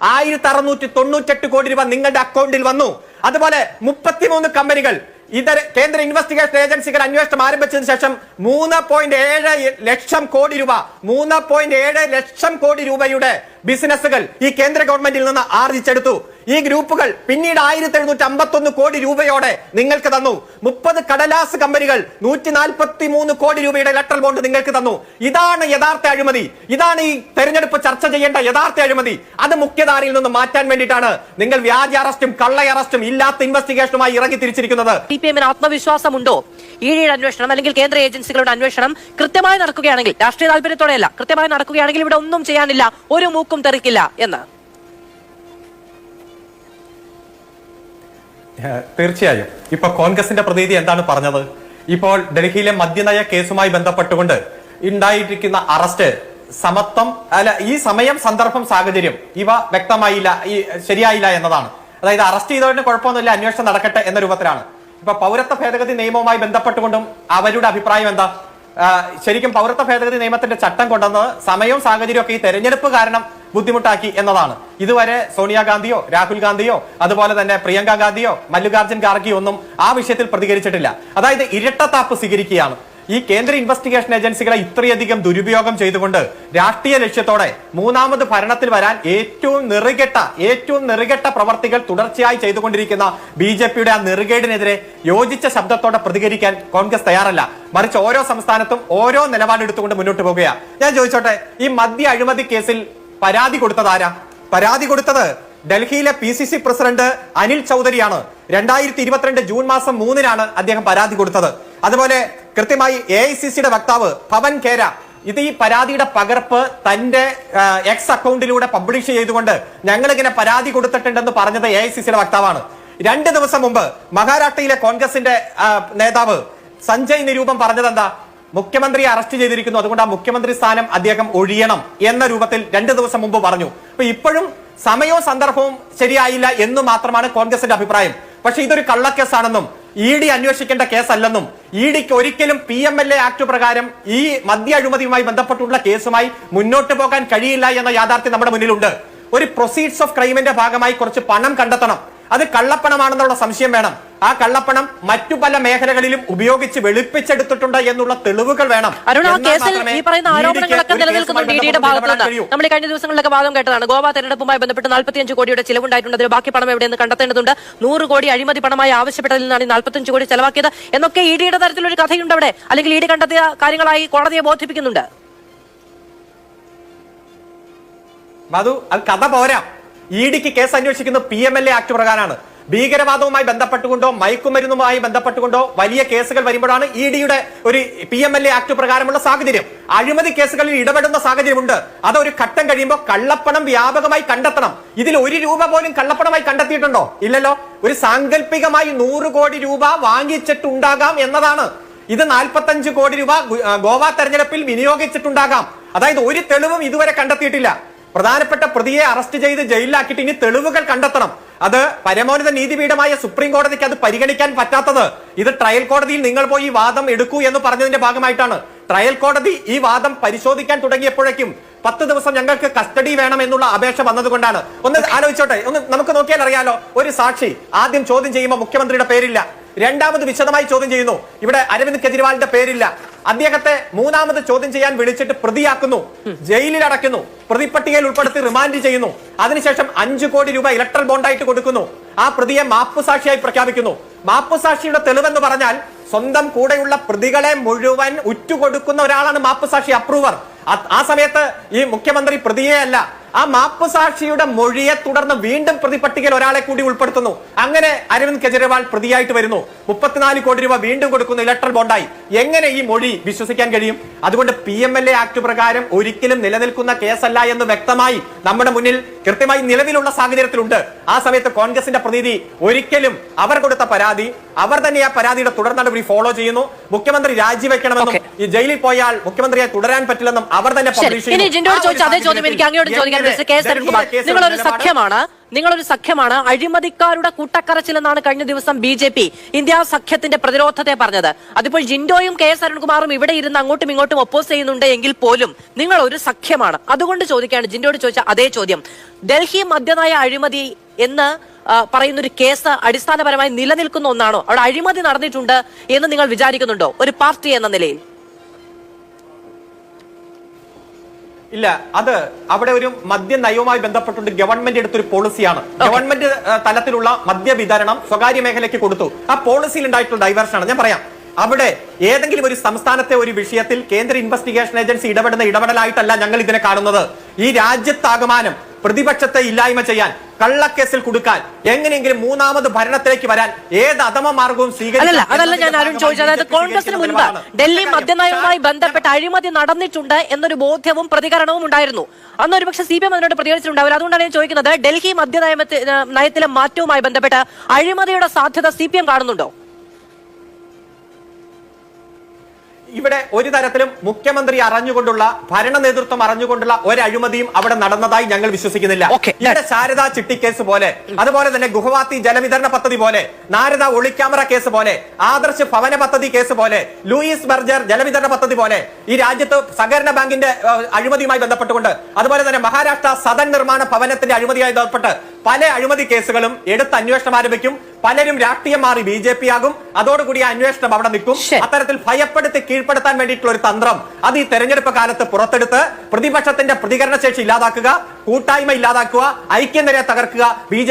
ആയിരത്തി അറുന്നൂറ്റി തൊണ്ണൂറ്റെട്ട് കോടി രൂപ നിങ്ങളുടെ അക്കൗണ്ടിൽ വന്നു. അതുപോലെ മുപ്പത്തിമൂന്ന് കമ്പനികൾ ഇതര കേന്ദ്ര ഇൻവെസ്റ്റിഗേഷൻ ഏജൻസികൾ അന്വേഷണം ആരംഭിച്ചതിന് ശേഷം മൂന്ന് പോയിന്റ് ഏഴ് ലക്ഷം കോടി രൂപ മൂന്ന് പോയിന്റ് ഏഴ് ലക്ഷം കോടി രൂപയുടെ ബിസിനസ്സുകൾ ഈ കേന്ദ്ര ഗവൺമെന്റിൽ നിന്ന് ആർജിച്ചെടുത്തു. ഈ ഗ്രൂപ്പുകൾ പിന്നീട് ആയിരത്തി എഴുന്നൂറ്റി അമ്പത്തൊന്ന് കോടി രൂപയോടെ നിങ്ങൾക്ക് തന്നു. മുപ്പത് കടലാസ് കമ്പനികൾ നൂറ്റി നാൽപ്പത്തി മൂന്ന് കോടി രൂപയുടെ ലെറ്റർ ബോണ്ട് നിങ്ങൾക്ക് തന്നു. ഇതാണ് യഥാർത്ഥ അഴിമതി. ഇതാണ് ഈ തെരഞ്ഞെടുപ്പ് ചർച്ച ചെയ്യേണ്ട യഥാർത്ഥ അഴിമതി. അത് മുഖ്യധാരയിൽ നിന്ന് മാറ്റാൻ വേണ്ടിയിട്ടാണ് നിങ്ങൾ വ്യാജ അറസ്റ്റും കള്ള അറസ്റ്റും ഇല്ലാത്ത ഇൻവെസ്റ്റിഗേഷനുമായി ഇറങ്ങി തിരിച്ചിരിക്കുന്നത്. സി പി എമ്മിന് ആത്മവിശ്വാസമുണ്ടോ? ഇ അന്വേഷണം അല്ലെങ്കിൽ കേന്ദ്ര ഏജൻസികളുടെ അന്വേഷണം കൃത്യമായി നടക്കുകയാണെങ്കിൽ രാഷ്ട്രീയ താല്പര്യത്തോടെയല്ല കൃത്യമായി നടക്കുകയാണെങ്കിൽ ഇവിടെ ഒന്നും ചെയ്യാനില്ല. ഒരു മൂക്കും തെറിക്കില്ല എന്ന്. തീർച്ചയായും. ഇപ്പൊ കോൺഗ്രസിന്റെ പ്രതിനിധി എന്താണ് പറഞ്ഞത്? ഇപ്പോൾ ഡൽഹിയിലെ മദ്യനയ കേസുമായി ബന്ധപ്പെട്ടുകൊണ്ട് ഉണ്ടായിരിക്കുന്ന അറസ്റ്റ് സമത്വം അല്ല ഈ സമയം സന്ദർഭം സാഹചര്യം ഇവ വ്യക്തമായില്ല ഈ ശരിയായില്ല എന്നതാണ്. അതായത് അറസ്റ്റ് ചെയ്തവരുടെ കുഴപ്പമൊന്നുമില്ല അന്വേഷണം നടക്കട്ടെ എന്ന രൂപത്തിലാണ്. ഇപ്പൊ പൗരത്വ ഭേദഗതി നിയമവുമായി ബന്ധപ്പെട്ടുകൊണ്ടും അവരുടെ അഭിപ്രായം എന്താ? ശരിക്കും പൗരത്വ ഭേദഗതി നിയമത്തിന്റെ ചട്ടം കൊണ്ടുവന്നത് സമയവും സാഹചര്യവും ഒക്കെ ഈ തെരഞ്ഞെടുപ്പ് കാരണം ബുദ്ധിമുട്ടാക്കി എന്നതാണ്. ഇതുവരെ സോണിയാഗാന്ധിയോ രാഹുൽ ഗാന്ധിയോ അതുപോലെ തന്നെ പ്രിയങ്ക ഗാന്ധിയോ മല്ലികാർജുൻ ഖാർഗെയോ ഒന്നും ആ വിഷയത്തിൽ പ്രതികരിച്ചിട്ടില്ല. അതായത് ഇരട്ടത്താപ്പ് സ്വീകരിക്കുകയാണ്. ഈ കേന്ദ്ര ഇൻവെസ്റ്റിഗേഷൻ ഏജൻസികളെ ഇത്രയധികം ദുരുപയോഗം ചെയ്തുകൊണ്ട് രാഷ്ട്രീയ ലക്ഷ്യത്തോടെ മൂന്നാമത് ഭരണത്തിൽ വരാൻ ഏറ്റവും നെറുകെട്ട ഏറ്റവും നെറുകെട്ട പ്രവർത്തികൾ തുടർച്ചയായി ചെയ്തുകൊണ്ടിരിക്കുന്ന ബി ജെ പിയുടെ ആ നെറുകേടിനെതിരെ യോജിച്ച ശബ്ദത്തോടെ പ്രതികരിക്കാൻ കോൺഗ്രസ് തയ്യാറല്ല. മറിച്ച് ഓരോ സംസ്ഥാനത്തും ഓരോ നിലപാടെടുത്തുകൊണ്ട് മുന്നോട്ട് പോകുകയാണ് ഞാൻ ചോദിച്ചോട്ടെ ഈ മദ്യ അഴിമതി കേസിൽ പരാതി കൊടുത്തത് ആരാ? പരാതി കൊടുത്തത് ഡൽഹിയിലെ P C C president Anil ചൗധരിയാണ്. രണ്ടായിരത്തി ഇരുപത്തിരണ്ട് ജൂൺ മാസം മൂന്നിനാണ് അദ്ദേഹം പരാതി കൊടുത്തത്. അതുപോലെ കൃത്യമായി എ ഐ സി സിയുടെ വക്താവ് പവൻ ഖേര ഇത് ഈ പരാതിയുടെ പകർപ്പ് തന്റെ എക്സ് അക്കൗണ്ടിലൂടെ പബ്ലിഷ് ചെയ്തുകൊണ്ട് ഞങ്ങൾ ഇങ്ങനെ പരാതി കൊടുത്തിട്ടുണ്ടെന്ന് പറഞ്ഞത് എ ഐ സി സിയുടെ വക്താവാണ്. രണ്ട് ദിവസം മുമ്പ് മഹാരാഷ്ട്രയിലെ കോൺഗ്രസിന്റെ നേതാവ് സഞ്ജയ് നിരൂപം പറഞ്ഞത് എന്താ? മുഖ്യമന്ത്രിയെ അറസ്റ്റ് ചെയ്തിരിക്കുന്നു. അതുകൊണ്ട് ആ മുഖ്യമന്ത്രി സ്ഥാനം അദ്ദേഹം ഒഴിയണം എന്ന രൂപത്തിൽ രണ്ട് ദിവസം മുമ്പ് പറഞ്ഞു. അപ്പൊ ഇപ്പോഴും സമയവും സന്ദർഭവും ശരിയായില്ല എന്ന് മാത്രമാണ് കോൺഗ്രസിന്റെ അഭിപ്രായം. പക്ഷെ ഇതൊരു കള്ളക്കേസാണെന്നും ഇ ഡി അന്വേഷിക്കേണ്ട കേസല്ലെന്നും ഇ ഡിക്ക് ഒരിക്കലും P M L A act പ്രകാരം ഈ മദ്യ അഴിമതിയുമായി ബന്ധപ്പെട്ടുള്ള കേസുമായി മുന്നോട്ട് പോകാൻ കഴിയില്ല എന്ന യാഥാർത്ഥ്യം നമ്മുടെ മുന്നിലുണ്ട്. ഒരു പ്രൊസീഡ്സ് ഓഫ് ക്രൈമിന്റെ ഭാഗമായി കുറച്ച് പണം കണ്ടെത്തണം. അത് കള്ളപ്പണമാണെന്നുള്ള സംശയം വേണം. ആ കള്ളപ്പണം മറ്റു പല മേഖലകളിലും ഉപയോഗിച്ച് വെളുപ്പിച്ചെടുത്തിട്ടുണ്ട് എന്നുള്ള തെളിവുകൾ വേണം. അരുൺ ആ കേസിൽ ഈ പറയുന്ന ആരോപണങ്ങളൊക്കെ നിലനിൽക്കുന്നുണ്ട് ഇ ഡിയുടെ. നമ്മൾ കഴിഞ്ഞ ദിവസങ്ങളിലൊക്കെ വാദം കേട്ടതാണ്. ഗോവ തെരഞ്ഞെടുപ്പുമായി ബന്ധപ്പെട്ട് നാൽപ്പത്തിയഞ്ച് കോടിയുടെ ചിലവുണ്ടായിട്ടുണ്ട്. അതിൽ ബാക്കി പണം എവിടെയെന്ന് കണ്ടെത്തേണ്ടതുണ്ട്. നൂറ് കോടി അഴിമതി പണമായി ആവശ്യപ്പെട്ടതിൽ നിന്നാണ് ഈ കോടി ചെലവാക്കിയത്. എന്നൊക്കെ ഇ ഡിയുടെ തരത്തിലൊരു കഥയുണ്ട് അവിടെ. അല്ലെങ്കിൽ ഇ ഡി കണ്ടെത്തിയ കാര്യങ്ങളായി കോടതിയെ ബോധിപ്പിക്കുന്നുണ്ട്. മധു അത് കഥ പോരാ. ഇ ഡിക്ക് കേസ് അന്വേഷിക്കുന്നത് P M L A act പ്രകാരമാണ് ഭീകരവാദവുമായി ബന്ധപ്പെട്ടുകൊണ്ടോ മയക്കുമരുന്നുമായി ബന്ധപ്പെട്ടുകൊണ്ടോ വലിയ കേസുകൾ വരുമ്പോഴാണ് ഇ ഡിയുടെ ഒരു P M L A act പ്രകാരമുള്ള സാഹചര്യം. അഴിമതി കേസുകളിൽ ഇടപെടുന്ന സാഹചര്യമുണ്ട്. അതൊരു ഘട്ടം കഴിയുമ്പോൾ കള്ളപ്പണം വ്യാപകമായി കണ്ടെത്തണം. ഇതിൽ ഒരു രൂപ പോലും കള്ളപ്പണമായി കണ്ടെത്തിയിട്ടുണ്ടോ? ഇല്ലല്ലോ. ഒരു സാങ്കല്പികമായി നൂറ് കോടി രൂപ വാങ്ങിച്ചിട്ടുണ്ടാകാം എന്നതാണ്. ഇത് നാൽപ്പത്തഞ്ച് കോടി രൂപ ഗോവ തെരഞ്ഞെടുപ്പിൽ വിനിയോഗിച്ചിട്ടുണ്ടാകാം. അതായത് ഒരു തെളിവും ഇതുവരെ കണ്ടെത്തിയിട്ടില്ല. പ്രധാനപ്പെട്ട പ്രതിയെ അറസ്റ്റ് ചെയ്ത് ജയിലിലാക്കിയിട്ട് ഇനി തെളിവുകൾ കണ്ടെത്തണം. അത് പരമോന്നത നീതിപീഠമായ സുപ്രീം കോടതിക്ക് അത് പരിഗണിക്കാൻ പറ്റാത്തത്. ഇത് ട്രയൽ കോടതിയിൽ നിങ്ങൾ പോയി വാദം എടുക്കൂ എന്ന് പറഞ്ഞതിന്റെ ഭാഗമായിട്ടാണ്. ട്രയൽ കോടതി ഈ വാദം പരിശോധിക്കാൻ തുടങ്ങിയപ്പോഴേക്കും പത്ത് ദിവസം ഞങ്ങൾക്ക് കസ്റ്റഡി വേണം എന്നുള്ള അപേക്ഷ വന്നതുകൊണ്ടാണ്. ഒന്ന് ആലോചിച്ചോട്ടെ ഒന്ന് നമുക്ക് നോക്കിയാൽ അറിയാലോ ഒരു സാക്ഷി ആദ്യം ചോദ്യം ചെയ്യുമ്പോൾ മുഖ്യമന്ത്രിയുടെ പേരില്ല. രണ്ടാമത് വിശദമായി ചോദ്യം ചെയ്യുന്നു ഇവിടെ അരവിന്ദ് കെജ്രിവാളിന്റെ പേരില്ല. അദ്ദേഹത്തെ മൂന്നാമത് ചോദ്യം ചെയ്യാൻ വിളിച്ചിട്ട് പ്രതിയാക്കുന്നു ജയിലിൽ അടയ്ക്കുന്നു പ്രതിപ്പട്ടികയിൽ ഉൾപ്പെടുത്തി റിമാൻഡ് ചെയ്യുന്നു. അതിനുശേഷം അഞ്ചു കോടി രൂപ ഇലക്ട്രൽ ബോണ്ടായിട്ട് കൊടുക്കുന്നു. ആ പ്രതിയെ മാപ്പുസാക്ഷിയായി പ്രഖ്യാപിക്കുന്നു. മാപ്പുസാക്ഷിയുടെ തെളിവെന്ന് പറഞ്ഞാൽ സ്വന്തം കൂടെയുള്ള പ്രതികളെ മുഴുവൻ ഉറ്റുകൊടുക്കുന്ന ഒരാളാണ് മാപ്പുസാക്ഷി അപ്രൂവർ ആ- ആ സമയത്ത് ഈ മുഖ്യമന്ത്രി പ്രതിയെ അല്ല ആ മാപ്പ് സാക്ഷിയുടെ മൊഴിയെ തുടർന്ന് വീണ്ടും പ്രതിപട്ടികയിൽ ഒരാളെ കൂടി ഉൾപ്പെടുത്തുന്നു. അങ്ങനെ അരവിന്ദ് കെജ്രിവാൾ പ്രതിയായിട്ട് വരുന്നു. മുപ്പത്തിനാല് കോടി രൂപ വീണ്ടും കൊടുക്കുന്നു ഇലക്ട്രൽ ബോണ്ടായി. എങ്ങനെ ഈ മൊഴി വിശ്വസിക്കാൻ കഴിയും? അതുകൊണ്ട് P M L A act പ്രകാരം ഒരിക്കലും നിലനിൽക്കുന്ന കേസല്ല എന്ന് വ്യക്തമായി നമ്മുടെ മുന്നിൽ കൃത്യമായി നിലവിലുള്ള സാഹചര്യത്തിലുണ്ട്. ആ സമയത്ത് കോൺഗ്രസിന്റെ പ്രതിനിധി ഒരിക്കലും അവർ കൊടുത്ത പരാതി അവർ തന്നെ ആ പരാതിയുടെ തുടർ നടപടി ഫോളോ ചെയ്യുന്നു. മുഖ്യമന്ത്രി രാജിവെക്കണമെന്നും ഈ ജയിലിൽ പോയാൽ മുഖ്യമന്ത്രിയെ തുടരാൻ പറ്റില്ലെന്നും അവർ തന്നെ ചെയ്യുന്നു. ജിൻഡോട് കെ എസ് അരുൺകുമാർ നിങ്ങളൊരു സഖ്യമാണ്. നിങ്ങളൊരു സഖ്യമാണ്. അഴിമതിക്കാരുടെ കൂട്ടക്കറച്ചിലെന്നാണ് കഴിഞ്ഞ ദിവസം ബി ജെ പി ഇന്ത്യ സഖ്യത്തിന്റെ പ്രതിരോധത്തെ പറഞ്ഞത്. അതിപ്പോൾ ജിൻഡോയും കെ എസ് അരുൺകുമാറും ഇവിടെ ഇരുന്ന് അങ്ങോട്ടും ഇങ്ങോട്ടും ഒപ്പോസ് ചെയ്യുന്നുണ്ട് എങ്കിൽ പോലും നിങ്ങൾ ഒരു സഖ്യമാണ്. അതുകൊണ്ട് ചോദിക്കുകയാണ് ജിൻഡോയോട് ചോദിച്ച അതേ ചോദ്യം. ഡൽഹി മദ്യനയ അഴിമതി എന്ന് പറയുന്ന ഒരു കേസ് അടിസ്ഥാനപരമായി നിലനിൽക്കുന്ന ഒന്നാണോ? അവിടെ അഴിമതി നടന്നിട്ടുണ്ട് എന്ന് നിങ്ങൾ വിചാരിക്കുന്നുണ്ടോ? ഒരു പാർട്ടി എന്ന നിലയിൽ. ഇല്ല അത് അവിടെ ഒരു മദ്യ നയവുമായി ബന്ധപ്പെട്ടുണ്ട് ഗവൺമെന്റ് എടുത്തൊരു പോളിസിയാണ്. ഗവൺമെന്റ് തലത്തിലുള്ള മദ്യ വിതരണം സ്വകാര്യ മേഖലയ്ക്ക് കൊടുത്തു. ആ പോളിസിയിൽ ഉണ്ടായിട്ടുള്ള ഡൈവേർഷൻ ആണ്. ഞാൻ പറയാം. അവിടെ ഏതെങ്കിലും ഒരു സംസ്ഥാനത്തെ ഒരു വിഷയത്തിൽ കേന്ദ്ര ഇൻവെസ്റ്റിഗേഷൻ ഏജൻസി ഇടപെടുന്ന ഇടപെടലായിട്ടല്ല ഞങ്ങൾ ഇതിനെ കാണുന്നത്. ഈ രാജ്യത്താകമാനം പ്രതിപക്ഷത്തെ ഇല്ലായ്മ ചെയ്യാൻ കള്ളക്കേസിൽ കൊടുക്കാൻ എങ്ങനെയെങ്കിലും മൂന്നാമത് ഭരണത്തിലേക്ക് വരാൻ ഏത് അധമ മാർഗവും അതല്ല ഞാൻ അരുൺ ചോദിച്ചത്. അതായത് ഭാഗമായി കോൺഗ്രസിന് മുൻപ് ഡൽഹി മദ്യനയവുമായി ബന്ധപ്പെട്ട് അഴിമതി നടന്നിട്ടുണ്ട് എന്നൊരു ബോധ്യവും പ്രതികരണവും ഉണ്ടായിരുന്നു. അന്ന് ഒരുപക്ഷെ സി പി എം അതിനോട് പ്രതികരിച്ചിട്ടുണ്ടാവില്ല. അതുകൊണ്ടാണ് ഞാൻ ചോദിക്കുന്നത് ഡൽഹി മദ്യ നയമത്തി- ഏഹ് നയത്തിലെ മാറ്റവുമായി ബന്ധപ്പെട്ട് അഴിമതിയുടെ സാധ്യത സി പി എം കാണുന്നുണ്ടോ? ഇവിടെ ഒരു തരത്തിലും മുഖ്യമന്ത്രി അറിഞ്ഞുകൊണ്ടുള്ള ഭരണ നേതൃത്വം അറിഞ്ഞുകൊണ്ടുള്ള ഒരു അഴിമതിയും അവിടെ നടന്നതായി ഞങ്ങൾ വിശ്വസിക്കുന്നില്ല. ഇവിടെ ശാരദ ചിട്ടിക്കേസ് പോലെ അതുപോലെ തന്നെ ഗുഹവാത്തി ജലവിതരണ പദ്ധതി പോലെ നാരദ ഒളിക്യാമറ കേസ് പോലെ ആദർശ് ഭവന പദ്ധതി കേസ് പോലെ ലൂയിസ് ബർജർ ജലവിതരണ പദ്ധതി പോലെ ഈ രാജ്യത്ത് സഹകരണ ബാങ്കിന്റെ അഴിമതിയുമായി ബന്ധപ്പെട്ടുകൊണ്ട് അതുപോലെ തന്നെ മഹാരാഷ്ട്ര സദൻ നിർമ്മാണ ഭവനത്തിന്റെ അഴിമതിയുമായി ബന്ധപ്പെട്ട് പല അഴിമതി കേസുകളും എടുത്ത് അന്വേഷണം ആരംഭിക്കും. പലരും രാഷ്ട്രീയം മാറി ബി ജെ പി ആകും. അതോടുകൂടി അന്വേഷണം അവിടെ നിൽക്കും. അത്തരത്തിൽ ഭയപ്പെടുത്തി കീഴ്പ്പെടുത്താൻ വേണ്ടിയിട്ടുള്ള ഒരു തന്ത്രം. അത് ഈ തെരഞ്ഞെടുപ്പ് കാലത്ത് പുറത്തെടുത്ത് പ്രതിപക്ഷത്തിന്റെ പ്രതികരണ ശേഷി ഇല്ലാതാക്കുക കൂട്ടായ്മ ഇല്ലാതാക്കുക ഐക്യനിരയെ തകർക്കുക ബി